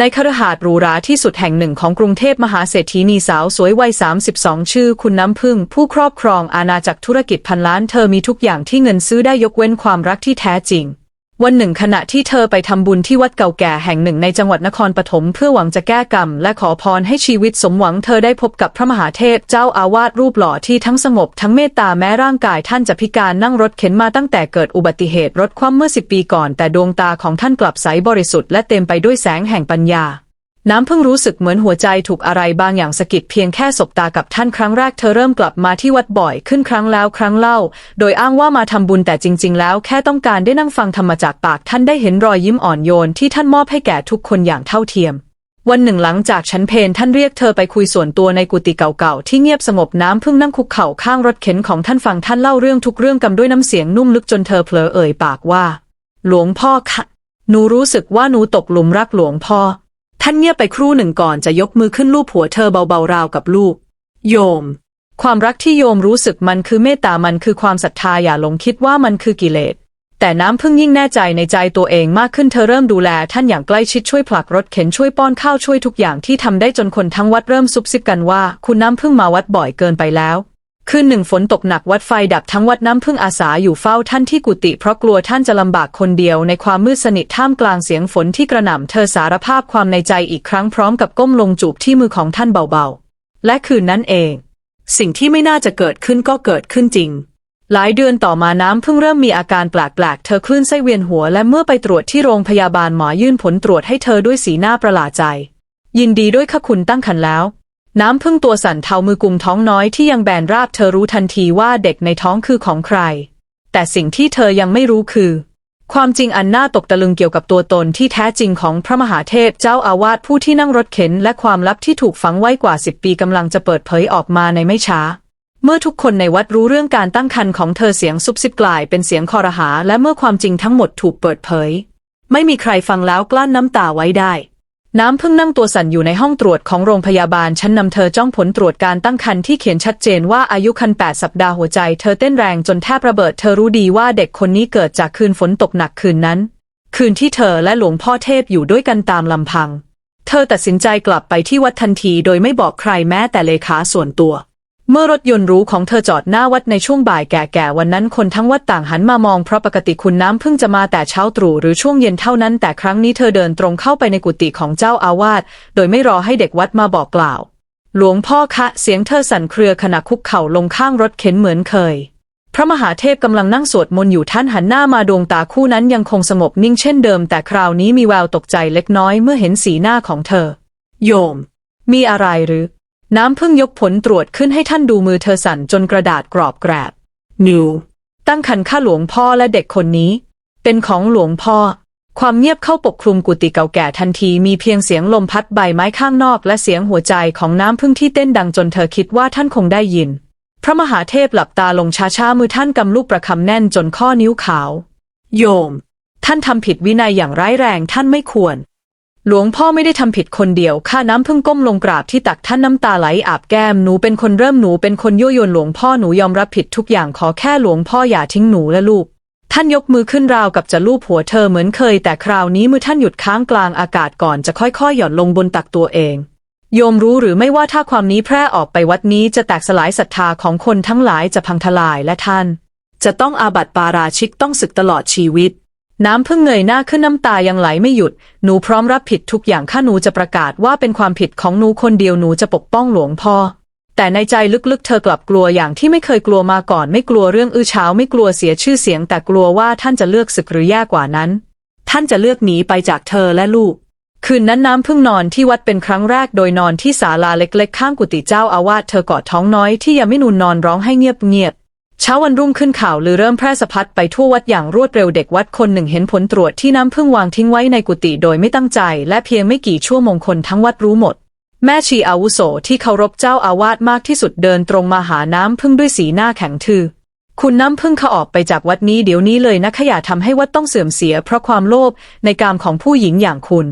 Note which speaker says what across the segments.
Speaker 1: ในคฤหาสน์หรูหราที่สุดแห่งหนึ่งของกรุงเทพมหาเศรษฐีนีสาวสวยวัย 32 ชื่อคุณน้ำพึ่ง ผู้ครอบครองอาณาจักรธุรกิจพันล้านเธอมีทุกอย่างที่เงินซื้อได้ยกเว้นความรักที่แท้จริง วันหนึ่งขณะที่เธอไปทำบุญที่วัดเก่าแก่แห่งหนึ่งในจังหวัดนครปฐมเพื่อหวังจะแก้กรรม และขอพรให้ชีวิตสมหวังเธอได้พบกับพระมหาเทพเจ้าอาวาสรูปหล่อที่ทั้งสงบทั้งเมตตาแม้ร่างกายท่านจะพิการนั่งรถเข็นมาตั้งแต่เกิดอุบัติเหตุรถคว่ำเมื่อสิบปีก่อน แต่ดวงตาของท่านกลับใสบริสุทธิ์และเต็มไปด้วยแสงแห่งปัญญา น้ำเพิ่งรู้สึกเหมือนหัวใจถูกอะไรบางอย่างสะกิดเพียงแค่สบตากับท่านครั้งแรกเธอเริ่มกลับมาที่วัดบ่อยขึ้นครั้งแล้วครั้งเล่า โดยอ้างว่ามาทำบุญแต่จริง ๆ แล้วแค่ต้องการได้นั่งฟังธรรมจากปากท่านได้เห็นรอยยิ้มอ่อนโยนที่ท่านมอบให้แก่ทุกคนอย่างเท่าเทียมวันหนึ่งหลังจากชั้นเพนท่านเรียกเธอไปคุยส่วนตัวในกุฏิเก่าๆ ที่เงียบสงบน้ำเพิ่งนั่งคุกเข่าข้างรถเข็นของท่านฟังท่านเล่าเรื่องทุกเรื่องกำด้วยน้ำเสียงนุ่มลึกจนเธอเผลอเอ่ยปากว่า หลวงพ่อคะหนูรู้สึกว่าหนูตกหลุมรักหลวงพ่อ ท่านเงียบไปครู่หนึ่งก่อนจะยกมือขึ้นลูบหัวเธอเบาๆราวกับลูก โยม ความรักที่โยมรู้สึกมันคือเมตตามันคือความศรัทธาอย่าหลงคิดว่ามันคือกิเลสแต่น้ำพึ่งยิ่งแน่ใจในใจตัวเองมากขึ้นเธอเริ่มดูแล ท่านอย่างใกล้ชิดช่วยผลักรถเข็นช่วยป้อนข้าวช่วยทุกอย่างที่ทำได้จนคนทั้งวัดเริ่มซุบซิบกันว่า คุณน้ำพึ่งมาวัดบ่อยเกินไปแล้ว คืนหนึ่งฝนตกหนักวัดไฟดับทั้งวัดน้ำพึ่งอาสาอยู่เฝ้าท่านที่กุฏิเพราะกลัวท่านจะลำบากคนเดียวในความมืดสนิทท่ามกลางเสียงฝนที่กระหน่ำเธอสารภาพความในใจอีกครั้งพร้อมกับก้มลงจูบที่มือของท่านเบาๆ และคืนนั้นเอง สิ่งที่ไม่น่าจะเกิดขึ้นก็เกิดขึ้นจริง หลายเดือนต่อมาน้ำพิ่งเริ่มมีอาการแปลกๆ เธอคลื่นไส้เวียนหัวและเมื่อไปตรวจที่โรงพยาบาลหมอยื่นผลตรวจให้เธอด้วยสีหน้าประหลาดใจ ยินดีด้วยค่ะคุณตั้งครรภ์แล้ว น้ำพึ่งตัวสั่นเทามือกุมท้องน้อยที่ยังแบนราบเธอรู้ทันทีว่าเด็กในท้องคือของใคร แต่สิ่งที่เธอยังไม่รู้คือ ความจริงอันน่าตกตะลึงเกี่ยวกับตัวตนที่แท้จริงของพระมหาเทพเจ้าอาวาสผู้ที่นั่งรถเข็น และความลับที่ถูกฝังไว้กว่าสิบปีกำลังจะเปิดเผยออกมาในไม่ช้า เมื่อทุกคนในวัดรู้เรื่องการตั้งครรภ์ของเธอเสียงซุบซิบกลายเป็นเสียงคอรหา และเมื่อความจริงทั้งหมดถูกเปิดเผย ไม่มีใครฟังแล้วกลั้นน้ำตาไว้ได้ น้ำพึ่งนั่งตัวสั่นอยู่ในห้องตรวจของโรงพยาบาลฉันนำเธอจ้องผลตรวจการตั้งครรภ์ที่เขียนชัดเจนว่าอายุครรภ์8สัปดาห์หัวใจเธอเต้นแรงจนแทบระเบิดเธอรู้ดีว่าเด็กคนนี้เกิดจากคืนฝนตกหนักคืนนั้น คืนที่เธอและหลวงพ่อเทพอยู่ด้วยกันตามลำพัง เธอตัดสินใจกลับไปที่วัดทันทีโดยไม่บอกใครแม้แต่เลขาส่วนตัว เมื่อรถยนต์หรู้ของเธอจอดหน้าวัดในช่วงบ่ายแก่ๆวันนั้นคนทั้งวัดต่างหันมามองเพราะปกติคุณน้ำเพิ่งจะมาแต่เช้าตรู่หรือช่วงเย็นเท่านั้น แต่ครั้งนี้เธอเดินตรงเข้าไปในกุฏิของเจ้าอาวาสโดยไม่รอให้เด็กวัดมาบอกกล่าว หลวงพ่อคะ เสียงเธอสั่นเครือขณะคุกเข่าลงข้างรถเข็นเหมือนเคย พระมหาเทพกำลังนั่งสวดมนต์อยู่ท่านหันหน้ามาดวงตาคู่นั้นยังคงสงบนิ่งเช่นเดิม แต่คราวนี้มีแววตกใจเล็กน้อยเมื่อเห็นสีหน้าของเธอ โยม มีอะไรหรือ น้ำพึ่งยกผลตรวจขึ้นให้ท่านดูมือเธอสั่นจนกระดาษกรอบแกรบนิวตั้งคันฆ่าหลวงพ่อและเด็กคนนี้ เป็นของหลวงพ่อ ความเงียบเข้าปกคลุมกุฏิเก่าแก่ทันทีมีเพียงเสียงลมพัดใบไม้ข้างนอกและเสียงหัวใจของน้ำพึ่งที่เต้นดังจนเธอคิดว่าท่านคงได้ยิน พระมหาเทพหลับตาลงช้าๆมือท่านกำลูกประคำแน่นจนข้อนิ้วขาว โยม ท่านทำผิดวินัยอย่างร้ายแรงท่านไม่ควร หลวงพ่อไม่ได้ทำผิดคนเดียว ข้าน้ำพึ่งก้มลงกราบที่ตักท่านน้ำตาไหลอาบแก้ม หนูเป็นคนเริ่มหนูเป็นคนยั่วยวนหลวงพ่อหนูยอมรับผิดทุกอย่างขอแค่หลวงพ่ออย่าทิ้งหนูและลูก ท่านยกมือขึ้นราวกับจะลูบหัวเธอเหมือนเคย แต่คราวนี้มือท่านหยุดค้างกลางอากาศก่อนจะค่อยๆ หย่อนลงบนตักตัวเอง โยมรู้หรือไม่ว่าถ้าความนี้แพร่ออกไปวัดนี้จะแตกสลายศรัทธาของคนทั้งหลายจะพังทลายและท่าน จะต้องอาบัติปาราชิกต้องศึกตลอดชีวิต น้ำพิ่งเงยหน้าขึ้นน้ำตายังไหลไม่หยุด หนูพร้อมรับผิดทุกอย่างข้าหนูจะประกาศว่าเป็นความผิดของหนูคนเดียวหนูจะปกป้องหลวงพ่อ แต่ในใจลึกๆ เธอกลับกลัวอย่างที่ไม่เคยกลัวมาก่อน ไม่กลัวเรื่องอื้อเฉาไม่กลัวเสียชื่อเสียง แต่กลัวว่าท่านจะเลือกศึกหรือแย่กว่านั้น ท่านจะเลือกหนีไปจากเธอและลูก คืนนั้นน้ำพิ่งนอนที่วัดเป็นครั้งแรกโดยนอนที่ศาลาเล็กๆ ข้างกุฏิเจ้าอาวาสเธอกอดท้องน้อยที่ยังไม่นูนนอนร้องให้เงียบๆ เช้าวันรุ่งขึ้นข่าวลือเริ่มแพร่สะพัดไปทั่ววัดอย่างรวดเร็วเด็กวัดคนหนึ่งเห็นผลตรวจที่น้ำพึ่งวางทิ้งไว้ในกุฏิโดยไม่ตั้งใจ และเพียงไม่กี่ชั่วโมงคนทั้งวัดรู้หมด แม่ชีอาวุโสที่เคารพเจ้าอาวาสมากที่สุดเดินตรงมาหาน้ำพึ่งด้วยสีหน้าแข็งทื่อคุณน้ำพึ่งเขาออกไปจากวัดนี้เดี๋ยวนี้เลยนะขย่าทำให้วัดต้องเสื่อมเสีย เพราะความโลภในกามของผู้หญิงอย่างคุณ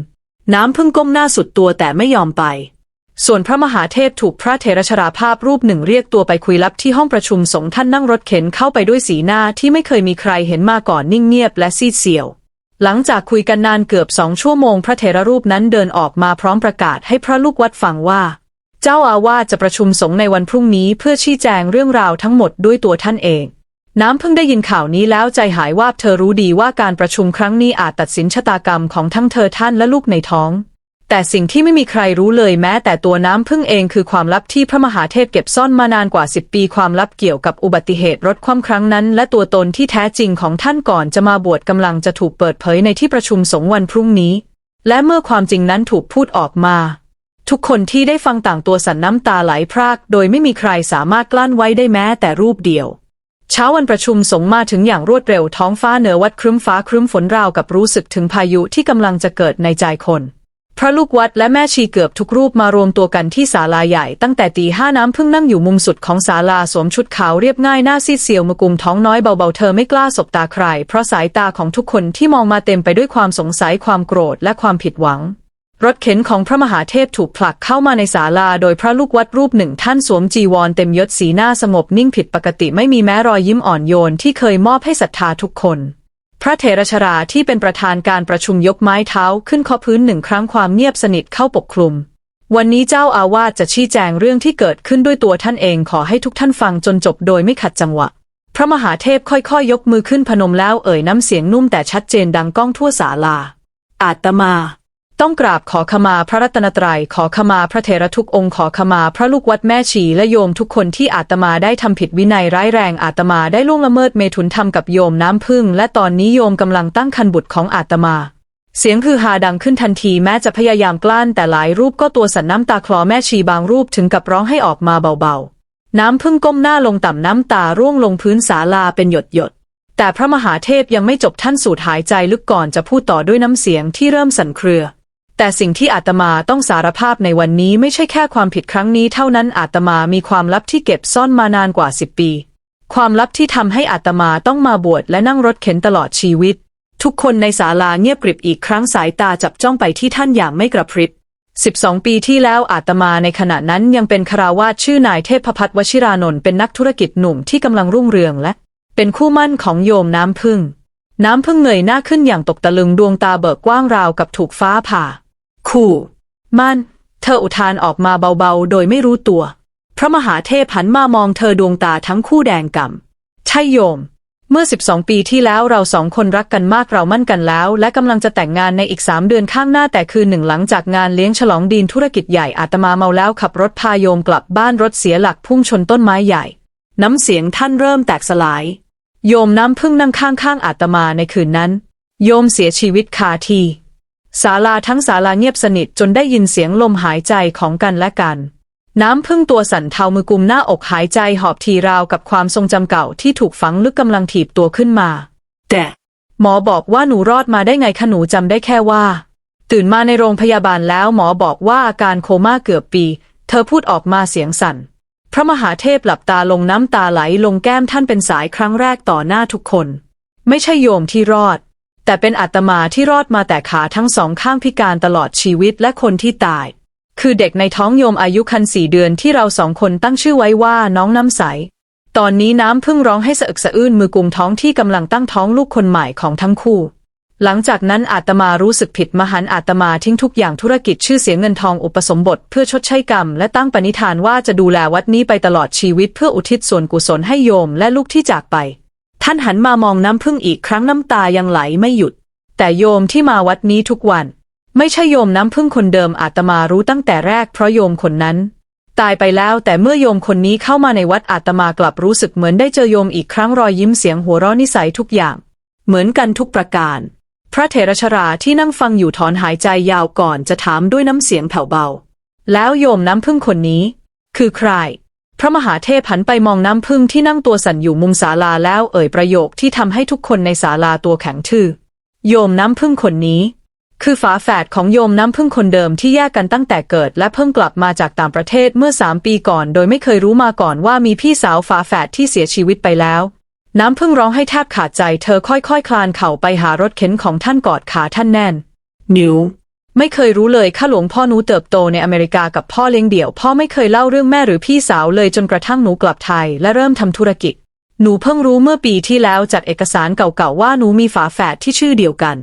Speaker 1: น้ำพึ่งก้มหน้าสุดตัวแต่ไม่ยอมไป ส่วนพระมหาเทพถูกพระเถรชราภาพรูปหนึ่งเรียกตัวไปคุยลับที่ห้องประชุมสงฆ์ท่านนั่งรถเข็นเข้าไปด้วยสีหน้าที่ไม่เคยมีใครเห็นมาก่อนนิ่งเงียบและซีดเซียว หลังจากคุยกันนานเกือบสองชั่วโมง พระเถระรูปนั้นเดินออกมาพร้อมประกาศให้พระลูกวัดฟังว่า เจ้าอาวาสจะประชุมสงฆ์ในวันพรุ่งนี้เพื่อชี้แจงเรื่องราวทั้งหมดด้วยตัวท่านเอง น้ำเพิ่งได้ยินข่าวนี้แล้วใจหายวาบเธอรู้ดีว่าการประชุมครั้งนี้อาจตัดสินชะตากรรมของทั้งเธอท่านและลูกในท้อง แต่สิ่งที่ไม่มีใครรู้เลยแม้แต่ตัวน้ำพึ่งเองคือความลับที่พระมหาเทพเก็บซ่อนมานานกว่า10ปีความลับเกี่ยวกับอุบัติเหตุรถคว่ำครั้งนั้น และตัวตนที่แท้จริงของท่านก่อนจะมาบวชกำลังจะถูกเปิดเผยในที่ประชุมสงวันพรุ่งนี้ และเมื่อความจริงนั้นถูกพูดออกมา ทุกคนที่ได้ฟังต่างตัวสั่นน้ำตาไหลพราก โดยไม่มีใครสามารถกลั้นไว้ได้แม้แต่รูปเดียวเช้าวันประชุมสงมาถึงอย่างรวดเร็วท้องฟ้าเหนือวัดครึ้มฟ้าครึ้มฝนราวกับรู้สึกถึงพายุที่กำลังจะเกิดในใจคน พระลูกวัดและแม่ชีเกือบทุกรูปมารวมตัวกันที่ศาลาใหญ่ตั้งแต่ตีห้าน้ำพึ่งนั่งอยู่มุมสุดของศาลาสวมชุดขาวเรียบง่ายหน้าซีดเซียวมือกุมท้องน้อยเบาๆเธอไม่กล้าสบตาใคร เพราะสายตาของทุกคนที่มองมาเต็มไปด้วยความสงสัยความโกรธและความผิดหวัง รถเข็นของพระมหาเทพถูกผลักเข้ามาในศาลาโดยพระลูกวัดรูปหนึ่งท่านสวมจีวรเต็มยศสีหน้าสงบนิ่งผิดปกติไม่มีแม้รอยยิ้มอ่อนโยนที่เคยมอบให้ศรัทธาทุกคน พระเถรชราที่เป็นประธานการประชุมยกไม้เท้าขึ้นเคาะพื้นหนึ่งครั้งความเงียบสนิทเข้าปกคลุม วันนี้เจ้าอาวาสจะชี้แจงเรื่องที่เกิดขึ้นด้วยตัวท่านเองขอให้ทุกท่านฟังจนจบโดยไม่ขัดจังหวะ พระมหาเทพค่อยๆยกมือขึ้นพนมแล้วเอ่ยน้ำเสียงนุ่มแต่ชัดเจนดังก้องทั่วศาลา อาตมา ต้องกราบขอขมาพระรัตนตรัย ขอขมาพระเถระทุกองค์ ขอขมาพระลูกวัดแม่ชีและโยมทุกคนที่อาตมาได้ทำผิดวินัยร้ายแรงอาตมาได้ล่วงละเมิดเมถุนธรรมกับโยมน้ำพึ่ง และตอนนี้โยมกำลังตั้งคันบุตรของอาตมา เสียงคือฮาดังขึ้นทันทีแม้จะพยายามกลั้นแต่หลายรูปก็ตัวสั่นน้ำตาคลอแม่ชีบางรูปถึงกับร้องให้ออกมาเบาๆ น้ำพึ่งก้มหน้าลงต่ำน้ำตาร่วงลงพื้นศาลาเป็นหยดหยดๆแต่พระมหาเทพยังไม่จบท่านสูดหายใจลึกก่อนจะพูดต่อด้วยน้ำเสียงที่เริ่มสั่นเครือ แต่สิ่งที่อาตมาต้องสารภาพในวันนี้ไม่ใช่แค่ความผิดครั้งนี้เท่านั้นอาตมามีความลับที่เก็บซ่อนมานานกว่าสิบปี ความลับที่ทำให้อาตมาต้องมาบวชและนั่งรถเข็นตลอดชีวิต ทุกคนในศาลาเงียบกริบอีกครั้งสายตาจับจ้องไปที่ท่านอย่างไม่กระพริบ12ปีที่แล้วอาตมาในขณะนั้นยังเป็นคาราวาสชื่อนายเทพพัฒน์วชิรานนท์เป็นนักธุรกิจหนุ่มที่กำลังรุ่งเรืองและ เป็นคู่มั่นของโยมน้ำพึ่ง น้ำพึ่งเงยหน้าขึ้นอย่างตกตะลึงดวงตาเบิกกว้างราวกับถูกฟ้าผ่า คู่มันเธออุทานออกมาเบาๆ โดยไม่รู้ตัว พระมหาเทพหันมามองเธอดวงตาทั้งคู่แดงกำ่ำใช่โยม เมื่อ 12 ปีที่แล้วเราสองคนรักกันมากเรามั่นกันแล้ว และกำลังจะแต่งงานในอีกสามเดือนข้างหน้าแต่คืนหนึ่งหลังจากงานเลี้ยงฉลองดีนธุรกิจใหญ่อาตมาเมาแล้วขับรถพาโยมกลับบ้านรถเสียหลักพุ่งชนต้นไม้ใหญ่ น้ำเสียงท่านเริ่มแตกสลาย โยมน้ำพึ่งนั่งข้างๆอาตมาในคืนนั้น โยมเสียชีวิตคาที่ ศาลาทั้งศาลาเงียบสนิทจนได้ยินเสียงลมหายใจของกันและกัน น้ำพึ่งตัวสั่นเทามือกุมหน้าอกหายใจหอบทีราวกับความทรงจำเก่าที่ถูกฝังลึกกำลังถีบตัวขึ้นมา แต่หมอบอกว่าหนูรอดมาได้ไงคะหนูจำได้แค่ว่า ตื่นมาในโรงพยาบาลแล้วหมอบอกว่าอาการโคม่าเกือบปี เธอพูดออกมาเสียงสั่น พระมหาเทพหลับตาลงน้ำตาไหลลงแก้มท่านเป็นสายครั้งแรกต่อหน้าทุกคน ไม่ใช่โยมที่รอด แต่เป็นอาตมาที่รอดมาแต่ขาทั้งสองข้างพิการตลอดชีวิตและคนที่ตาย คือเด็กในท้องโยมอายุคันสี่เดือนที่เราสองคนตั้งชื่อไว้ว่าน้องน้ำใส ตอนนี้น้ำพึ่งร้องให้สะอึกสะอื้นมือกุมท้องที่กำลังตั้งท้องลูกคนใหม่ของทั้งคู่ หลังจากนั้นอาตมารู้สึกผิดมหันอาตมาทิ้งทุกอย่างธุรกิจชื่อเสียงเงินทองอุปสมบทเพื่อชดใช้กรรม และตั้งปณิธานว่าจะดูแลวัดนี้ไปตลอดชีวิตเพื่ออุทิศส่วนกุศลให้โยมและลูกที่จากไป ท่านหันมามองน้ำพึ่งอีกครั้งน้ำตายังไหลไม่หยุด แต่โยมที่มาวัดนี้ทุกวัน ไม่ใช่โยมน้ำพึ่งคนเดิมอาตมารู้ตั้งแต่แรกเพราะโยมคนนั้น ตายไปแล้วแต่เมื่อโยมคนนี้เข้ามาในวัดอาตมากลับรู้สึกเหมือนได้เจอโยมอีกครั้งรอยยิ้มเสียงหัวเราะนิสัยทุกอย่าง เหมือนกันทุกประการ พระเถรชราที่นั่งฟังอยู่ถอนหายใจยาวก่อนจะถามด้วยน้ำเสียงแผ่วเบา แล้วโยมน้ำพึ่งคนนี้ คือใคร พระมหาเทพหันไปมองน้ำพึ่งที่นั่งตัวสั่นอยู่มุมศาลาแล้วเอ่ยประโยคที่ทำให้ทุกคนในศาลาตัวแข็งทื่อ โยมน้ำพึ่งคนนี้ คือฝาแฝดของโยมน้ำพึ่งคนเดิมที่แยกกันตั้งแต่เกิด และเพิ่งกลับมาจากต่างประเทศเมื่อสามปีก่อน โดยไม่เคยรู้มาก่อนว่ามีพี่สาวฝาแฝดที่เสียชีวิตไปแล้ว น้ำพึ่งร้องให้แทบขาดใจ เธอค่อยๆคลานเข่าไปหารถเข็นของท่านกอดขาท่านแน่น นิว ไม่เคยรู้เลยข้าหลวงพ่อหนูเติบโตในอเมริกากับพ่อเลี้ยงเดี่ยว พ่อไม่เคยเล่าเรื่องแม่หรือพี่สาวเลยจนกระทั่งหนูกลับไทยและเริ่มทำธุรกิจ หนูเพิ่งรู้เมื่อปีที่แล้วจากเอกสารเก่าๆว่าหนูมีฝาแฝดที่ชื่อเดียวกัน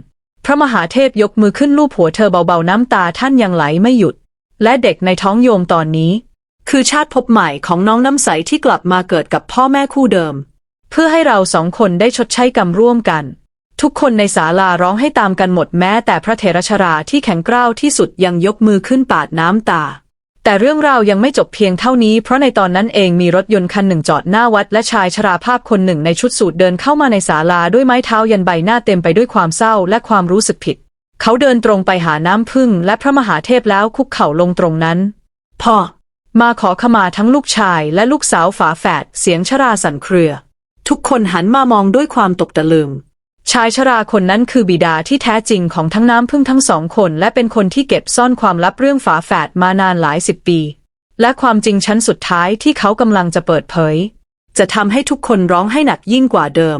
Speaker 1: พระมหาเทพยกมือขึ้นลูบหัวเธอเบาๆน้ำตาท่านยังไหลไม่หยุด และเด็กในท้องโยมตอนนี้ คือชาติภพใหม่ของน้องน้ำใสที่กลับมาเกิดกับพ่อแม่คู่เดิม เพื่อให้เราสองคนได้ชดใช้กรรมร่วมกัน ทุกคนในศาลาร้องให้ตามกันหมดแม้แต่พระเถรชราที่แข็งกร้าวที่สุดยังยกมือขึ้นปาดน้ำตา แต่เรื่องราวยังไม่จบเพียงเท่านี้เพราะในตอนนั้นเองมีรถยนต์คันหนึ่งจอดหน้าวัดและชายชราภาพคนหนึ่งในชุดสูทเดินเข้ามาในศาลาด้วยไม้เท้ายันใบหน้าเต็มไปด้วยความเศร้าและความรู้สึกผิด เขาเดินตรงไปหาน้ำพึ่งและพระมหาเทพแล้วคุกเข่าลงตรงนั้น พ่อ มาขอขมาทั้งลูกชายและลูกสาวฝาแฝดเสียงชราสั่นเครือ ทุกคนหันมามองด้วยความตกตะลึง ชายชราคนนั้นคือบิดาที่แท้จริงของทั้งน้ำพึ่งทั้งสองคน และเป็นคนที่เก็บซ่อนความลับเรื่องฝาแฝดมานานหลายสิบปี และความจริงชั้นสุดท้ายที่เขากำลังจะเปิดเผย จะทำให้ทุกคนร้องให้หนักยิ่งกว่าเดิม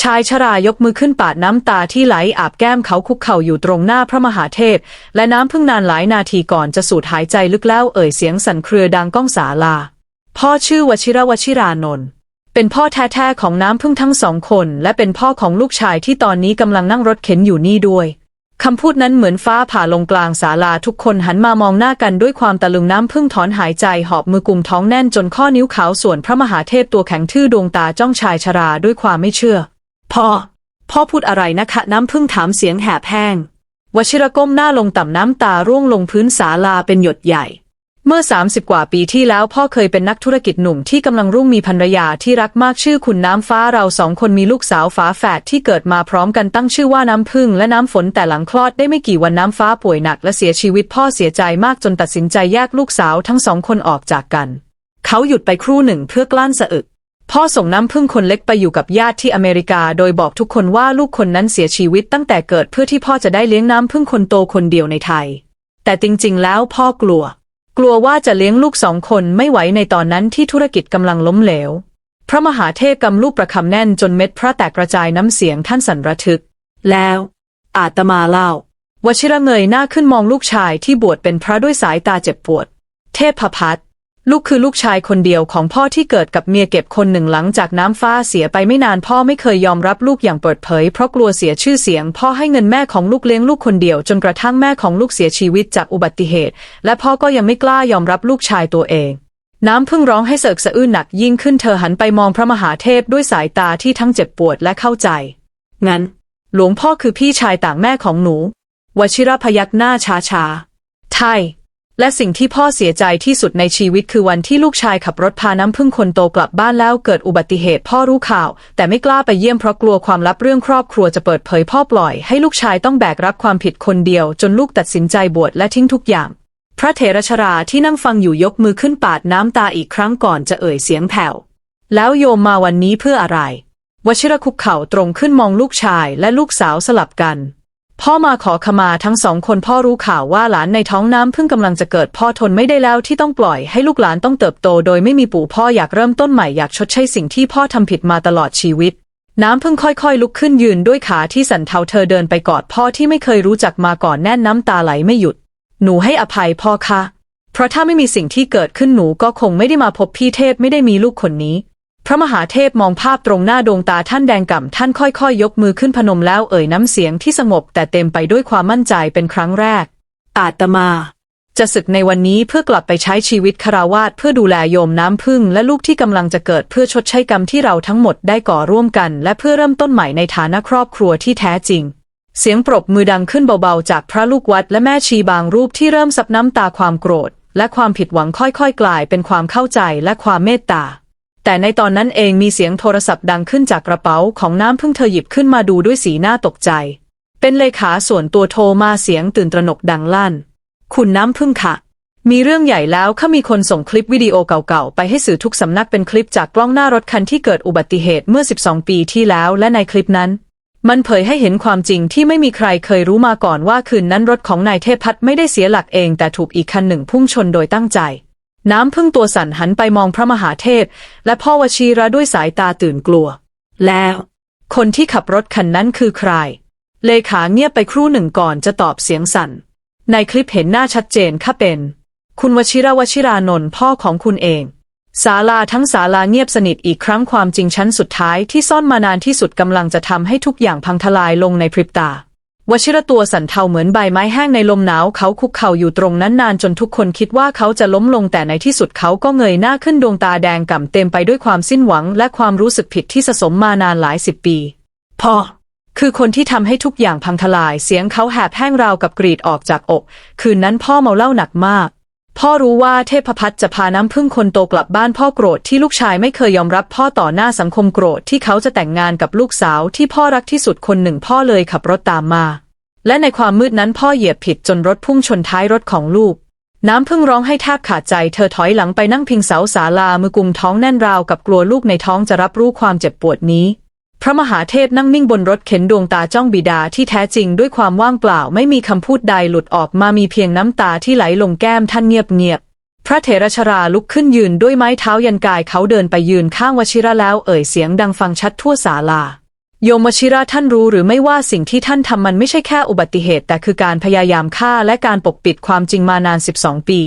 Speaker 1: ชายชรายกมือขึ้นปาดน้ำตาที่ไหลอาบแก้มเขาคุกเข่าอยู่ตรงหน้าพระมหาเทพ และน้ำพึ่งนานหลายนาทีก่อนจะสูดหายใจลึกแล้วเอ่ยเสียงสั่นเครือดังก้องศาลา พ่อชื่อวชิรวชิรานนท์ เป็นพ่อแท้ๆของน้ำพึ่งทั้งสองคน และเป็นพ่อของลูกชายที่ตอนนี้กำลังนั่งรถเข็นอยู่นี่ด้วยคำพูดนั้นเหมือนฟ้าผ่าลงกลางศาลาทุกคนหันมามองหน้ากันด้วยความตะลึงน้ำพึ่งถอนหายใจหอบมือกุมท้องแน่นจนข้อนิ้วขาวส่วนพระมหาเทพตัวแข็งทื่อดวงตาจ้องชายชราด้วยความไม่เชื่อ พ่อ พ่อพูดอะไรนะคะ น้ำพึ่งถามเสียงแหบแห้งวชิรก้มหน้าลงต่ำน้ำตาร่วงลงพื้นศาลาเป็นหยดใหญ่ เมื่อ 30 กว่าปีที่แล้วพ่อเคยเป็นนักธุรกิจหนุ่มที่กำลังรุ่งมีภรรยาที่รักมากชื่อคุณน้ำฟ้าเราสองคนมีลูกสาวฝาแฝดที่เกิดมาพร้อมกันตั้งชื่อว่าน้ำพึ่งและน้ำฝนแต่หลังคลอดได้ไม่กี่วันน้ำฟ้าป่วยหนักและเสียชีวิตพ่อเสียใจมากจนตัดสินใจแยกลูกสาวทั้งสองคนออกจากกัน เขาหยุดไปครู่หนึ่งเพื่อกลั้นสะอึก พ่อส่งน้ำพึ่งคนเล็กไปอยู่กับญาติที่อเมริกา โดยบอกทุกคนว่าลูกคนนั้นเสียชีวิตตั้งแต่เกิดเพื่อที่พ่อจะได้เลี้ยงน้ำพึ่งคนโตคนเดียวในไทย แต่จริง ๆ แล้วพ่อกลัว กลัวว่าจะเลี้ยงลูกสองคนไม่ไหวในตอนนั้นที่ธุรกิจกำลังล้มเหลว พระมหาเทพกำลูกประคำแน่นจนเม็ดพระแตกกระจายน้ำเสียงท่านสั่นระทึก แล้ว อาตมาเล่าวชิระเงยหน้าขึ้นมองลูกชายที่บวชเป็นพระด้วยสายตาเจ็บปวด เทพพัฒน์ ลูกคือลูกชายคนเดียวของพ่อที่เกิดกับเมียเก็บคนหนึ่งหลังจากน้ำฟ้าเสียไปไม่นานพ่อไม่เคยยอมรับลูกอย่างเปิดเผย เพราะกลัวเสียชื่อเสียง พ่อให้เงินแม่ของลูกเลี้ยงลูกคนเดียว จนกระทั่งแม่ของลูกเสียชีวิตจากอุบัติเหตุ และพ่อก็ยังไม่กล้ายอมรับลูกชายตัวเอง น้ำพึ่งร้องให้เสกสะอื้นหนักยิ่งขึ้นเธอหันไปมองพระมหาเทพด้วยสายตาที่ทั้งเจ็บปวดและเข้าใจ งั้น หลวงพ่อคือพี่ชายต่างแม่ของหนู วชิระพยักหน้าช้าช้าๆใช่ และสิ่งที่พ่อเสียใจที่สุดในชีวิตคือวันที่ลูกชายขับรถพาน้ำพึ่งคนโตกลับบ้านแล้วเกิดอุบัติเหตุพ่อรู้ข่าว แต่ไม่กล้าไปเยี่ยมเพราะกลัวความลับเรื่องครอบครัวจะเปิดเผยพ่อปล่อยให้ลูกชายต้องแบกรับความผิดคนเดียว จนลูกตัดสินใจบวชและทิ้งทุกอย่าง พระเถรชราที่นั่งฟังอยู่ยกมือขึ้นปาดน้ำตาอีกครั้งก่อนจะเอ่ยเสียงแผ่วแล้วโยมมาวันนี้เพื่ออะไร วชิรคุกเข่าตรงขึ้นมองลูกชายและลูกสาวสลับกัน พ่อมาขอขมาทั้งสองคนพ่อรู้ข่าวว่าหลานในท้องน้ำเพิ่งกำลังจะเกิดพ่อทนไม่ได้แล้วที่ต้องปล่อยให้ลูกหลานต้องเติบโตโดยไม่มีปู่พ่ออยากเริ่มต้นใหม่อยากชดใช้สิ่งที่พ่อทำผิดมาตลอดชีวิต น้ำเพิ่งค่อยๆ ลุกขึ้นยืนด้วยขาที่สั่นเทาเธอเดินไปกอดพ่อที่ไม่เคยรู้จักมาก่อนแน่นน้ำตาไหลไม่หยุด หนูให้อภัยพ่อค่ะเพราะถ้าไม่มีสิ่งที่เกิดขึ้นหนูก็คงไม่ได้มาพบพี่เทพไม่ได้มีลูกคนนี้ พระมหาเทพมองภาพตรงหน้าดวงตาท่านแดงก่ำท่านค่อยๆยกมือขึ้นพนมแล้วเอ่ยน้ำเสียงที่สงบแต่เต็มไปด้วยความมั่นใจเป็นครั้งแรก อาตมา จะศึกในวันนี้เพื่อกลับไปใช้ชีวิตคาราวาสเพื่อดูแลโยมน้ำพึ่งและลูกที่กำลังจะเกิดเพื่อชดใช้กรรมที่เราทั้งหมดได้ก่อร่วมกัน และเพื่อเริ่มต้นใหม่ในฐานะครอบครัวที่แท้จริง เสียงปรบมือดังขึ้นเบาๆ จากพระลูกวัดและแม่ชีบางรูปที่เริ่มซับน้ำตาความโกรธ และความผิดหวังค่อยๆ กลายเป็นความเข้าใจและความเมตตา แต่ในตอนนั้นเองมีเสียงโทรศัพท์ดังขึ้นจากกระเป๋าของน้ำพึ่งเธอหยิบขึ้นมาดูด้วยสีหน้าตกใจ เป็นเลขาส่วนตัวโทรมาเสียงตื่นตระหนกดังลั่น คุณน้ำพึ่งค่ะ มีเรื่องใหญ่แล้วข้ามีคนส่งคลิปวิดีโอเก่าๆ ไปให้สื่อทุกสำนักเป็นคลิปจากกล้องหน้ารถคันที่เกิดอุบัติเหตุเมื่อ 12 ปีที่แล้วและในคลิปนั้น มันเผยให้เห็นความจริงที่ไม่มีใครเคยรู้มาก่อนว่าคืนนั้นรถของนายเทพพัฒน์ไม่ได้เสียหลักเองแต่ถูกอีกคันหนึ่งพุ่งชนโดยตั้งใจ น้ำพึ่งตัวสั่นหันไปมองพระมหาเทพ และพ่อวชีระด้วยสายตาตื่นกลัว แล้ว คนที่ขับรถคันนั้นคือใคร เลขาเงียบไปครู่หนึ่งก่อนจะตอบเสียงสั่น ในคลิปเห็นหน้าชัดเจนค่ะเป็น คุณวชิระวชิรานนท์พ่อของคุณเองศาลาทั้งศาลาเงียบสนิทอีกครั้งความจริงชั้นสุดท้ายที่ซ่อนมานานที่สุดกำลังจะทำให้ทุกอย่างพังทลายลงในพริบตา วชิระตัวสั่นเทาเหมือนใบไม้แห้งในลมหนาวเขาคุกเข่าอยู่ตรงนั้นนานจนทุกคนคิดว่าเขาจะล้มลงแต่ในที่สุดเขาก็เงยหน้าขึ้นดวงตาแดงก่ำเต็มไปด้วยความสิ้นหวัง และความรู้สึกผิดที่สะสมมานานหลายสิบปีพ่อคือคนที่ทำให้ทุกอย่างพังทลาย เสียงเขาแหบแห้งราวกับกรีดออกจากอก คืนนั้นพ่อเมาเหล้าหนักมาก พ่อรู้ว่าเทพพัฒจะพาน้ำพึ่งคนโตกลับบ้านพ่อโกรธที่ลูกชายไม่เคยยอมรับพ่อต่อหน้าสังคมโกรธที่เขาจะแต่งงานกับลูกสาวที่พ่อรักที่สุดคนหนึ่งพ่อเลยขับรถตามมา และในความมืดนั้นพ่อเหยียบผิดจนรถพุ่งชนท้ายรถของลูก น้ำพึ่งร้องให้แทบขาดใจ เธอถอยหลังไปนั่งพิงเสาศาลามือกุมท้องแน่นราวกับกลัวลูกในท้องจะรับรู้ความเจ็บปวดนี้ พระมหาเทพนั่งนิ่งบนรถเข็นดวงตาจ้องบิดาที่แท้จริงด้วยความว่างเปล่าไม่มีคำพูดใดหลุดออกมามีเพียงน้ำตาที่ไหลลงแก้มท่านเงียบเงียบพระเถรชราลุกขึ้นยืนด้วยไม้เท้ายันกายเขาเดินไปยืนข้างวชิระแล้วเอ่ยเสียงดังฟังชัดทั่วศาลา โยมวชิระท่านรู้หรือไม่ว่าสิ่งที่ท่านทำมันไม่ใช่แค่อุบัติเหตุ แต่คือการพยายามฆ่าและการปกปิดความจริงมานาน 12 ปี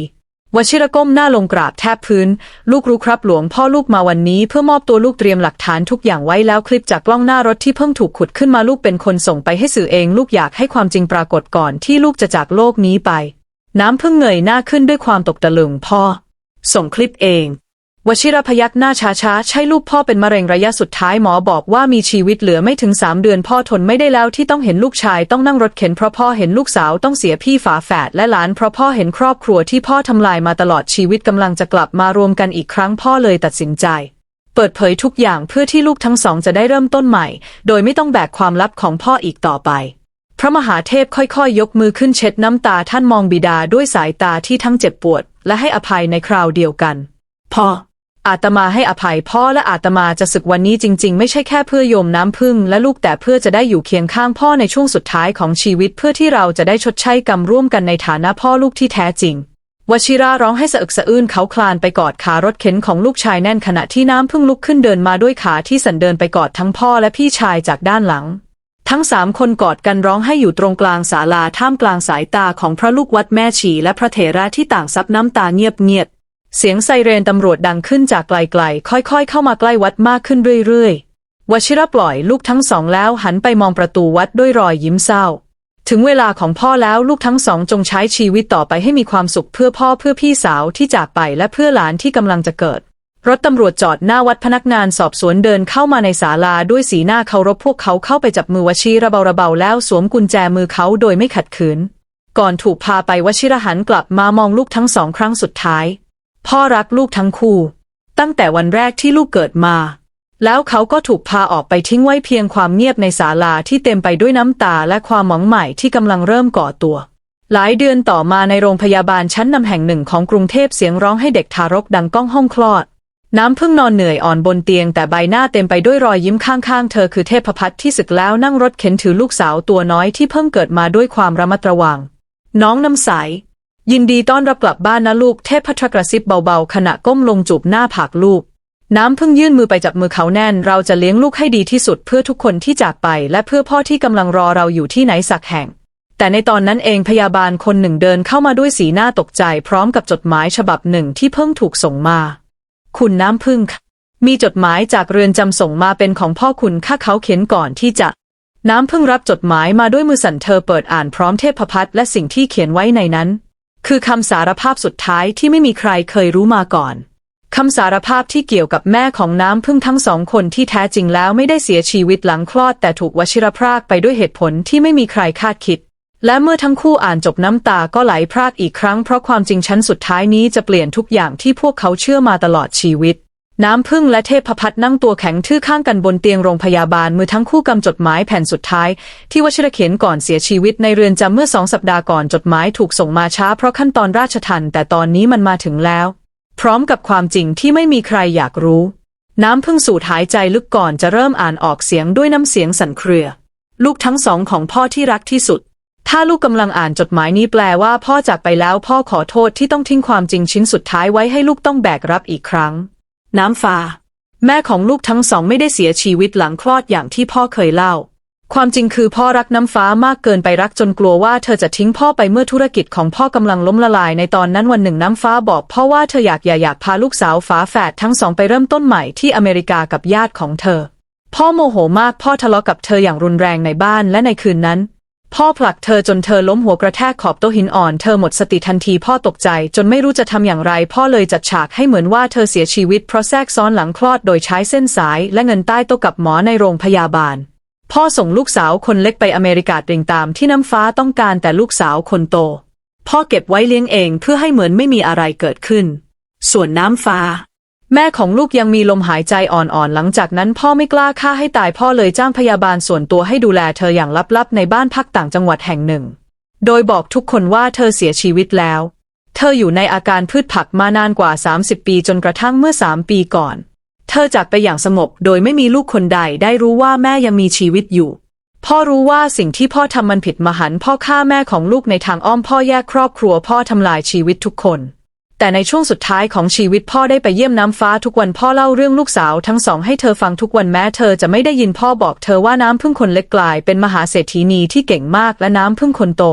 Speaker 1: วชิระก้มหน้าลงกราบแทบพื้น ลูกรู้ครับหลวงพ่อลูกมาวันนี้เพื่อมอบตัวลูกเตรียมหลักฐานทุกอย่างไว้แล้วคลิปจากกล้องหน้ารถที่เพิ่งถูกขุดขึ้นมาลูกเป็นคนส่งไปให้สื่อเองลูกอยากให้ความจริงปรากฏก่อนที่ลูกจะจากโลกนี้ไป น้ำพึ่งเงยหน้าขึ้นด้วยความตกตะลึงพ่อ ส่งคลิปเอง วชิระพยักหน้าช้าๆ ใช่ลูกพ่อเป็นมะเร็งระยะสุดท้ายหมอบอกว่ามีชีวิตเหลือไม่ถึงสามเดือนพ่อทนไม่ได้แล้วที่ต้องเห็นลูกชายต้องนั่งรถเข็นเพราะพ่อเห็นลูกสาวต้องเสียพี่ฝาแฝดและหลานเพราะพ่อเห็นครอบครัวที่พ่อทำลายมาตลอดชีวิตกำลังจะกลับมารวมกันอีกครั้งพ่อเลยตัดสินใจ เปิดเผยทุกอย่างเพื่อที่ลูกทั้งสองจะได้เริ่มต้นใหม่ โดยไม่ต้องแบกความลับของพ่ออีกต่อไปพระมหาเทพค่อยๆ ยกมือขึ้นเช็ดน้ำตาท่านมองบิดาด้วยสายตาที่ทั้งเจ็บปวด และให้อภัยในคราวเดียวกัน พ่อ อาตมาให้อภัยพ่อและอาตมาจะศึกวันนี้จริง ๆ ไม่ใช่แค่เพื่อโยมน้ำพึ่งและลูกแต่เพื่อจะได้อยู่เคียงข้างพ่อในช่วงสุดท้ายของชีวิตเพื่อที่เราจะได้ชดใช้กรรมร่วมกันในฐานะพ่อลูกที่แท้จริงวชิราร้องให้สะอึกสะอื้นเขาคลานไปกอดขารถเข็นของลูกชายแน่นขณะที่น้ำพึ่งลุกขึ้นเดินมาด้วยขาที่สันเดินไปกอดทั้งพ่อและพี่ชายจากด้านหลัง ทั้งสามคนกอดกันร้องให้อยู่ตรงกลางศาลาท่ามกลางสายตาของพระลูกวัดแม่ชีและพระเถระที่ต่างซับน้ำตาเงียบๆ เสียงไซเรนตำรวจดังขึ้นจากไกลๆ ค่อยๆ เข้ามาใกล้วัดมากขึ้นเรื่อยๆ วชิระปล่อยลูกทั้งสองแล้วหันไปมองประตูวัดด้วยรอยยิ้มเศร้า ถึงเวลาของพ่อแล้วลูกทั้งสองจงใช้ชีวิตต่อไปให้มีความสุขเพื่อพ่อเพื่อพี่สาวที่จากไปและเพื่อหลานที่กำลังจะเกิด รถตำรวจจอดหน้าวัดพนักงานสอบสวนเดินเข้ามาในศาลาด้วยสีหน้าเคารพพวกเขาเข้าไปจับมือวชิระเบาระเบาแล้วสวมกุญแจมือเขาโดยไม่ขัดขืน ก่อนถูกพาไปวชิระหันกลับมามองลูกทั้งสองครั้งสุดท้าย พ่อรักลูกทั้งคู่ ตั้งแต่วันแรกที่ลูกเกิดมา แล้วเขาก็ถูกพาออกไปทิ้งไว้เพียงความเงียบในศาลาที่เต็มไปด้วยน้ำตาและความหมองใหม่ที่กำลังเริ่มก่อตัว หลายเดือนต่อมาในโรงพยาบาลชั้นนำแห่งหนึ่งของกรุงเทพเสียงร้องให้เด็กทารกดังก้องห้องคลอด น้ำพึ่งนอนเหนื่อยอ่อนบนเตียงแต่ใบหน้าเต็มไปด้วยรอยยิ้มข้างๆ เธอคือเทพพัฒน์ที่ศึกแล้วนั่งรถเข็นถือลูกสาวตัวน้อยที่เพิ่งเกิดมาด้วยความระมัดระวัง น้องน้ำใส ยินดีต้อนรับกลับบ้านนะลูกเทพพัทรกระซิบเบาๆ ขณะก้มลงจูบหน้าผากลูก น้ำพึ่งยื่นมือไปจับมือเขาแน่น เราจะเลี้ยงลูกให้ดีที่สุดเพื่อทุกคนที่จากไป และเพื่อพ่อที่กำลังรอเราอยู่ที่ไหนสักแห่ง แต่ในตอนนั้นเองพยาบาลคนหนึ่งเดินเข้ามาด้วยสีหน้าตกใจ พร้อมกับจดหมายฉบับหนึ่งที่เพิ่งถูกส่งมา คุณน้ำพึ่งมีจดหมายจากเรือนจำส่งมาเป็นของพ่อคุณข้าเขาเขียนก่อนที่จะ น้ำพึ่งรับจดหมายมาด้วยมือสั่นเธอเปิดอ่านพร้อมเทพพัฒและสิ่งที่เขียนไว้ในนั้น คือคำสารภาพสุดท้ายที่ไม่มีใครเคยรู้มาก่อนคำสารภาพที่เกี่ยวกับแม่ของน้ำพึ่งทั้งสองคนที่แท้จริงแล้วไม่ได้เสียชีวิตหลังคลอดแต่ถูกวชิรพรากไปด้วยเหตุผลที่ไม่มีใครคาดคิด และเมื่อทั้งคู่อ่านจบน้ำตาก็ไหลพรากอีกครั้งเพราะความจริงชั้นสุดท้ายนี้จะเปลี่ยนทุกอย่างที่พวกเขาเชื่อมาตลอดชีวิต น้ำพึ่งและเทพพัฒน์นั่งตัวแข็งทื่อข้างกันบนเตียงโรงพยาบาลมือทั้งคู่กำจดหมายแผ่นสุดท้าย ที่วชิรเขียนก่อนเสียชีวิตในเรือนจำเมื่อสองสัปดาห์ก่อนจดหมายถูกส่งมาช้าเพราะขั้นตอนราชทัณฑ์แต่ตอนนี้มันมาถึงแล้ว พร้อมกับความจริงที่ไม่มีใครอยากรู้ น้ำพึ่งสูดหายใจลึกก่อนจะเริ่มอ่านออกเสียงด้วยน้ำเสียงสั่นเครือ ลูกทั้งสองของพ่อที่รักที่สุด ถ้าลูกกำลังอ่านจดหมายนี้แปลว่าพ่อจากไปแล้วพ่อขอโทษที่ต้องทิ้งความจริงชิ้นสุดท้ายไว้ให้ลูกต้องแบกรับอีกครั้ง น้ำฟ้า แม่ของลูกทั้งสองไม่ได้เสียชีวิตหลังคลอดอย่างที่พ่อเคยเล่า ความจริงคือพ่อรักน้ำฟ้ามากเกินไปรักจนกลัวว่าเธอจะทิ้งพ่อไปเมื่อธุรกิจของพ่อกำลังล้มละลายในตอนนั้นวันหนึ่งน้ำฟ้าบอกพ่อว่าเธออยากอย่าอยากพาลูกสาวฝาแฝดทั้งสองไปเริ่มต้นใหม่ที่อเมริกากับญาติของเธอ พ่อโมโหมากพ่อทะเลาะกับเธออย่างรุนแรงในบ้านและในคืนนั้น พ่อผลักเธอจนเธอล้มหัวกระแทกขอบโต๊ะหินอ่อนเธอหมดสติทันทีพ่อตกใจจนไม่รู้จะทำอย่างไร พ่อเลยจัดฉากให้เหมือนว่าเธอเสียชีวิตเพราะแทรกซ้อนหลังคลอดโดยใช้เส้นสายและเงินใต้โต๊ะกับหมอในโรงพยาบาล พ่อส่งลูกสาวคนเล็กไปอเมริกาตริงตามที่น้ำฟ้าต้องการแต่ลูกสาวคนโต พ่อเก็บไว้เลี้ยงเองเพื่อให้เหมือนไม่มีอะไรเกิดขึ้น ส่วนน้ำฟ้า แม่ของลูกยังมีลมหายใจอ่อนๆ หลังจากนั้นพ่อไม่กล้าฆ่าให้ตายพ่อเลยจ้างพยาบาลส่วนตัวให้ดูแลเธออย่างลับๆ ในบ้านพักต่างจังหวัดแห่งหนึ่ง โดยบอกทุกคนว่าเธอเสียชีวิตแล้ว เธออยู่ในอาการพืชผักมานานกว่า 30 ปีจนกระทั่งเมื่อ 3 ปีก่อน เธอจากไปอย่างสงบโดยไม่มีลูกคนใดได้รู้ว่าแม่ยังมีชีวิตอยู่ พ่อรู้ว่าสิ่งที่พ่อทำมันผิดมหันต์พ่อฆ่าแม่ของลูกในทางอ้อมพ่อแยกครอบครัวพ่อทำลายชีวิตทุกคน แต่ในช่วงสุดท้ายของชีวิตพ่อได้ไปเยี่ยมน้ำฟ้าทุกวันพ่อเล่าเรื่องลูกสาวทั้งสองให้เธอฟังทุกวันแม้เธอจะไม่ได้ยินพ่อบอกเธอว่าน้ำพึ่งคนเล็กกลายเป็นมหาเศรษฐีนีที่เก่งมากและน้ำพึ่งคนโต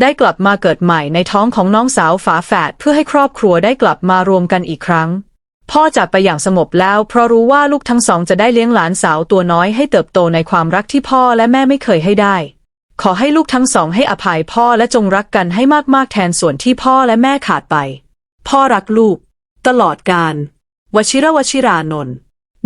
Speaker 1: ได้กลับมาเกิดใหม่ในท้องของน้องสาวฝาแฝดเพื่อให้ครอบครัวได้กลับมารวมกันอีกครั้ง พ่อจากไปอย่างสงบแล้วเพราะรู้ว่าลูกทั้งสองจะได้เลี้ยงหลานสาวตัวน้อยให้เติบโตในความรักที่พ่อและแม่ไม่เคยให้ได้ ขอให้ลูกทั้งสองให้อภัยพ่อและจงรักกันให้มากๆแทนส่วนที่พ่อและแม่ขาดไป พ่อรักลูก ตลอดการ วชิระวชิรานนท์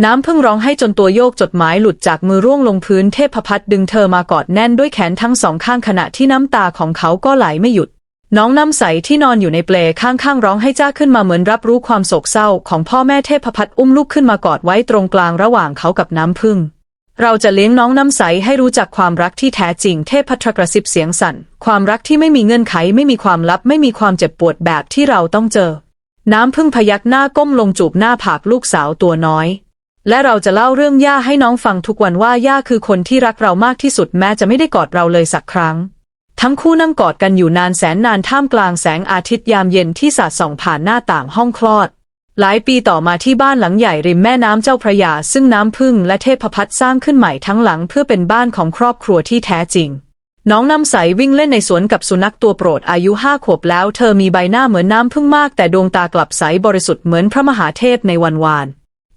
Speaker 1: น้ำพึ่งร้องให้จนตัวโยกจดหมายหลุดจากมือร่วงลงพื้นเทพพัฒน์ดึงเธอมากอดแน่นด้วยแขนทั้งสองข้างขณะที่น้ำตาของเขาก็ไหลไม่หยุด น้องน้ำใสที่นอนอยู่ในเปลข้างๆร้องให้จ้าขึ้นมาเหมือนรับรู้ความโศกเศร้าของพ่อแม่เทพพัฒน์อุ้มลูกขึ้นมากอดไว้ตรงกลางระหว่างเขากับน้ำพึ่ง เราจะเลี้ยงน้องน้ำใสให้รู้จักความรักที่แท้จริง เทพพัทรกระซิบเสียงสั่น ความรักที่ไม่มีเงื่อนไขไม่มีความลับไม่มีความเจ็บปวดแบบที่เราต้องเจอ น้ำพึ่งพยักหน้าก้มลงจูบหน้าผากลูกสาวตัวน้อย และเราจะเล่าเรื่องย่าให้น้องฟังทุกวันว่าย่าคือคนที่รักเรามากที่สุดแม้จะไม่ได้กอดเราเลยสักครั้ง ทั้งคู่นั่งกอดกันอยู่นานแสนนานท่ามกลางแสงอาทิตย์ยามเย็นที่สาดส่องผ่านหน้าต่างห้องคลอด หลายปีต่อมาที่บ้านหลังใหญ่ริมแม่น้ำเจ้าพระยา ซึ่งน้ำพึ่งและเทพพัฒสร้างขึ้นใหม่ทั้งหลังเพื่อเป็นบ้านของครอบครัวที่แท้จริง น้องน้ำใสวิ่งเล่นในสวนกับสุนัขตัวโปรดอายุห้าขวบแล้ว เธอมีใบหน้าเหมือนน้ำพึ่งมาก แต่ดวงตากลับใสบริสุทธิ์เหมือนพระมหาเทพในวันวาน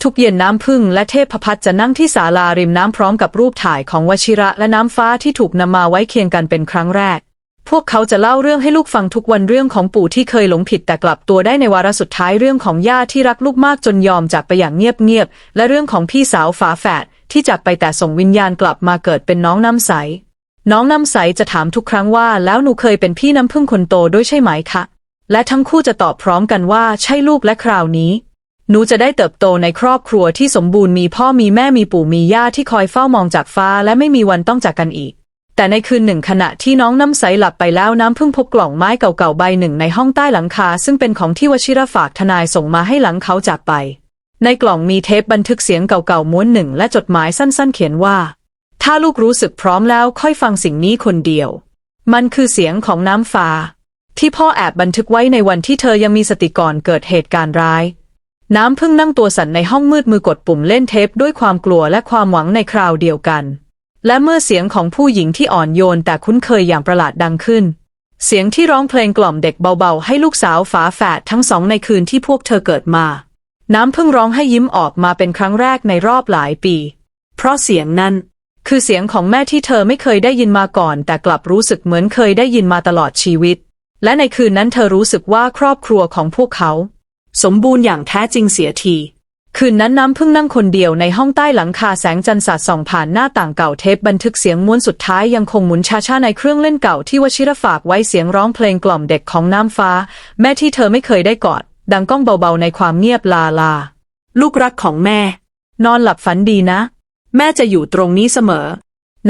Speaker 1: ทุกเย็นน้ำพึ่งและเทพพัฒจะนั่งที่ศาลาริมน้ำพร้อมกับรูปถ่ายของวชิระและน้ำฟ้าที่ถูกนำมาไว้เคียงกันเป็นครั้งแรก พวกเขาจะเล่าเรื่องให้ลูกฟังทุกวันเรื่องของปู่ที่เคยหลงผิดแต่กลับตัวได้ในวาระสุดท้ายเรื่องของย่าที่รักลูกมากจนยอมจากไปอย่างเงียบๆและเรื่องของพี่สาวฝาแฝดที่จากไปแต่ส่งวิญญาณกลับมาเกิดเป็นน้องน้ำใส น้องน้ำใสจะถามทุกครั้งว่า แล้วหนูเคยเป็นพี่น้ำพึ่งคนโตด้วยใช่ไหมคะ และทั้งคู่จะตอบพร้อมกันว่าใช่ลูกและคราวนี้ หนูจะได้เติบโตในครอบครัวที่สมบูรณ์มีพ่อมีแม่มีปู่มีย่าที่คอยเฝ้ามองจากฟ้าและไม่มีวันต้องจากกันอีก แต่ในคืนหนึ่งขณะที่น้องน้ำใสหลับไปแล้วน้ำพึ่งพบกล่องไม้เก่าๆใบหนึ่งในห้องใต้หลังคา ซึ่งเป็นของที่วชิระฝากทนายส่งมาให้หลังเขาจากไป ในกล่องมีเทปบันทึกเสียงเก่าๆม้วนหนึ่งและจดหมายสั้นๆ เขียนว่า ถ้าลูกรู้สึกพร้อมแล้วค่อยฟังสิ่งนี้คนเดียว มันคือเสียงของน้ำฟ้า ที่พ่อแอบบันทึกไว้ในวันที่เธอยังมีสติก่อนเกิดเหตุการณ์ร้าย น้ำพึ่งนั่งตัวสั่นในห้องมืดมือกดปุ่มเล่นเทปด้วยความกลัวและความหวังในคราวเดียวกัน และเมื่อเสียงของผู้หญิงที่อ่อนโยนแต่คุ้นเคยอย่างประหลาดดังขึ้น เสียงที่ร้องเพลงกล่อมเด็กเบาๆ ให้ลูกสาวฝาแฝดทั้งสองในคืนที่พวกเธอเกิดมา น้ำพึ่งร้องให้ยิ้มออกมาเป็นครั้งแรกในรอบหลายปี เพราะเสียงนั้นคือเสียงของแม่ที่เธอไม่เคยได้ยินมาก่อน แต่กลับรู้สึกเหมือนเคยได้ยินมาตลอดชีวิต และในคืนนั้นเธอรู้สึกว่าครอบครัวของพวกเขา สมบูรณ์อย่างแท้จริงเสียที คืนนั้นน้ำพึ่งนั่งคนเดียวในห้องใต้หลังคาแสงจันทร์สาดส่องผ่านหน้าต่างเก่าเทปบันทึกเสียงม้วนสุดท้ายยังคงหมุนช้าๆในเครื่องเล่นเก่าที่วชิรฝากไว้เสียงร้องเพลงกล่อมเด็กของน้ำฟ้า แม่ที่เธอไม่เคยได้กอด ดังก้องเบาๆในความเงียบลาลา ลูกรักของแม่ นอนหลับฝันดีนะ แม่จะอยู่ตรงนี้เสมอ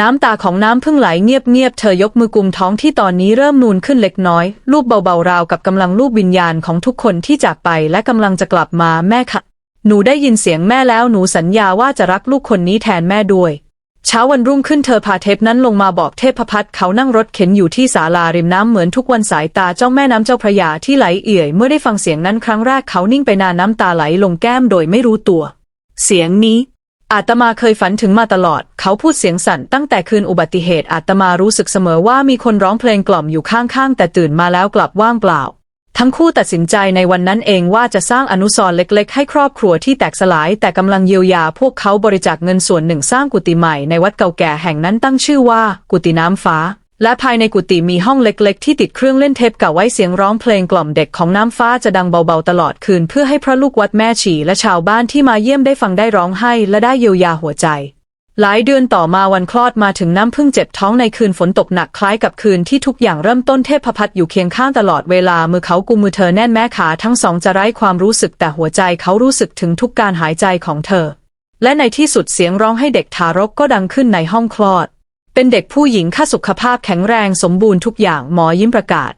Speaker 1: น้ำตาของน้ำพึ่งไหลเงียบๆเธอยกมือกุมท้องที่ตอนนี้เริ่มนูนขึ้นเล็กน้อยลูบเบาๆราวกับกำลังลูบวิญญาณของทุกคนที่จากไปและกำลังจะกลับมาแม่ค่ะ หนูได้ยินเสียงแม่แล้วหนูสัญญาว่าจะรักลูกคนนี้แทนแม่ด้วย เช้าวันรุ่งขึ้นเธอพาเทปนั้นลงมาบอกเทพพัฒน์เขานั่งรถเข็นอยู่ที่ศาลาริมน้ำเหมือนทุกวันสายตาจ้องแม่น้ำเจ้าพระยาที่ไหลเอื่อยเมื่อได้ฟังเสียงนั้นครั้งแรกเขานิ่งไปนานน้ำตาไหลลงแก้มโดยไม่รู้ตัว เสียงนี้อาตมาเคยฝันถึงมาตลอด เขาพูดเสียงสั่นตั้งแต่คืนอุบัติเหตุอาตมารู้สึกเสมอว่ามีคนร้องเพลงกล่อมอยู่ข้างๆ แต่ตื่นมาแล้วกลับว่างเปล่า ทั้งคู่ตัดสินใจในวันนั้นเองว่าจะสร้างอนุสรณ์เล็กๆ ให้ครอบครัวที่แตกสลาย แต่กำลังเยียวยาพวกเขาบริจาคเงินส่วนหนึ่งสร้างกุฏิใหม่ในวัดเก่าแก่แห่งนั้นตั้งชื่อว่า กุฏิน้ำฟ้า และภายในกุฏิมีห้องเล็กๆ ที่ติดเครื่องเล่นเทปเก่าไว้เสียงร้องเพลงกล่อมเด็กของน้ำฟ้าจะดังเบาๆตลอดคืนเพื่อให้พระลูกวัดแม่ฉีและชาวบ้านที่มาเยี่ยมได้ฟังได้ร้องไห้และได้เยียวยาหัวใจ หลายเดือนต่อมาวันคลอดมาถึงน้ำพึ่งเจ็บท้องในคืนฝนตกหนักคล้ายกับคืนที่ทุกอย่างเริ่มต้นเทพพัฒน์อยู่เคียงข้างตลอดเวลามือเขากุมมือเธอแน่นแม้ขาทั้งสองจะไร้ความรู้สึกแต่หัวใจเขารู้สึกถึงทุกการหายใจของเธอ และในที่สุดเสียงร้องให้เด็กทารกก็ดังขึ้นในห้องคลอด เป็นเด็กผู้หญิงค่าสุขภาพแข็งแรงสมบูรณ์ทุกอย่างหมอยิ้มประกาศ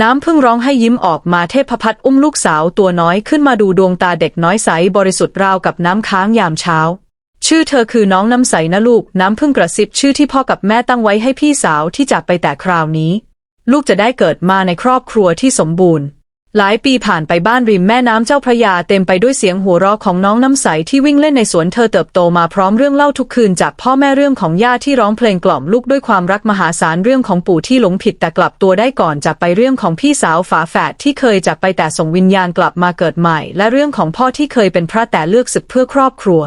Speaker 1: น้ำพึ่งร้องให้ยิ้มออกมาเทพพัฒน์อุ้มลูกสาวตัวน้อยขึ้นมาดูดวงตาเด็กน้อยใสบริสุทธิ์ราวกับน้ำค้างยามเช้า ชื่อเธอคือน้องน้ำใสนะลูก น้ำพึ่งกระซิบชื่อที่พ่อกับแม่ตั้งไว้ให้พี่สาวที่จากไปแต่คราวนี้ ลูกจะได้เกิดมาในครอบครัวที่สมบูรณ์ หลายปีผ่านไปบ้านริมแม่น้ำเจ้าพระยาเต็มไปด้วยเสียงหัวเราะของน้องน้ำใสที่วิ่งเล่นในสวนเธอเติบโตมาพร้อมเรื่องเล่าทุกคืนจากพ่อแม่เรื่องของย่าที่ร้องเพลงกล่อมลูกด้วยความรักมหาศาลเรื่องของปู่ที่หลงผิดแต่กลับตัวได้ก่อนจากไปเรื่องของพี่สาวฝาแฝดที่เคยจากไปแต่ส่งวิญญาณกลับมาเกิดใหม่ และเรื่องของพ่อที่เคยเป็นพระแต่เลือกศึกเพื่อครอบครัว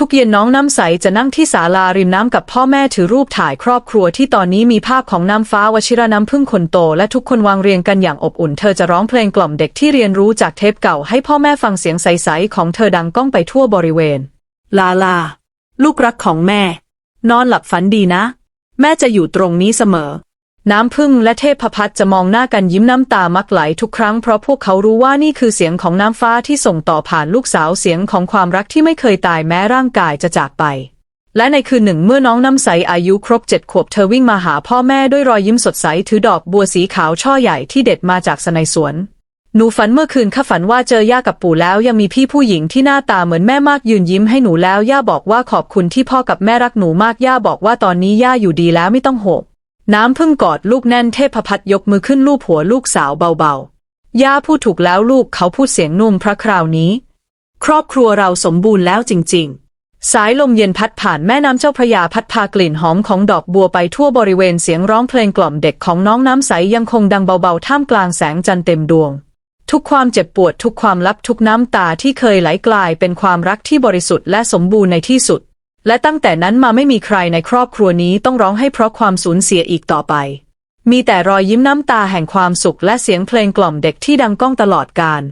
Speaker 1: ทุกเย็นน้องน้ำใสจะนั่งที่ศาลาริมน้ำกับพ่อแม่ถือรูปถ่ายครอบครัวที่ตอนนี้มีภาพของน้ำฟ้าวชิระน้ำพึ่งคนโต และทุกคนวางเรียงกันอย่างอบอุ่น เธอจะร้องเพลงกล่อมเด็กที่เรียนรู้จากเทปเก่าให้พ่อแม่ฟังเสียงใสๆของเธอดังก้องไปทั่วบริเวณ ลาลา ลูกรักของแม่ นอนหลับฝันดีนะ แม่จะอยู่ตรงนี้เสมอ น้ำพึ่งและเทพพัฒจะมองหน้ากันยิ้มน้ำตามักไหลทุกครั้งเพราะพวกเขารู้ว่านี่คือเสียงของน้ำฟ้าที่ส่งต่อผ่านลูกสาวเสียงของความรักที่ไม่เคยตายแม้ร่างกายจะจากไป และในคืนหนึ่งเมื่อน้องน้ำใสอายุครบเจ็ดขวบเธอวิ่งมาหาพ่อแม่ด้วยรอยยิ้มสดใสถือดอกบัวสีขาวช่อใหญ่ที่เด็ดมาจากสนสวนหนูฝันเมื่อคืนข้าฝันว่าเจอย่ากับปู่แล้วยังมีพี่ผู้หญิงที่หน้าตาเหมือนแม่มากยืนยิ้มให้หนูแล้วย่าบอกว่าขอบคุณที่พ่อกับแม่รักหนูมากย่าบอกว่าตอนนี้ย่าอยู่ดีแล้วไม่ต้องโหก น้ำพึ่งกอดลูกแน่นเทพพัฒยกมือขึ้นลูบหัวลูกสาวเบาๆ ย่าพูดถูกแล้วลูกเขาพูดเสียงนุ่มพระคราวนี้ ครอบครัวเราสมบูรณ์แล้วจริง ๆ สายลมเย็นพัดผ่านแม่น้ำเจ้าพระยาพัดพากลิ่นหอมของดอกบัวไปทั่วบริเวณเสียงร้องเพลงกล่อมเด็กของน้องน้ำใสยังคงดังเบาๆ ท่ามกลางแสงจันทร์เต็มดวง ทุกความเจ็บปวดทุกความลับทุกน้ำตาที่เคยไหลกลายเป็นความรักที่บริสุทธิ์และสมบูรณ์ในที่สุด และตั้งแต่นั้นมาไม่มีใครในครอบครัวนี้ต้องร้องให้เพราะความสูญเสียอีกต่อไป มีแต่รอยยิ้มน้ำตาแห่งความสุขและเสียงเพลงกล่อมเด็กที่ดังก้องตลอดกาล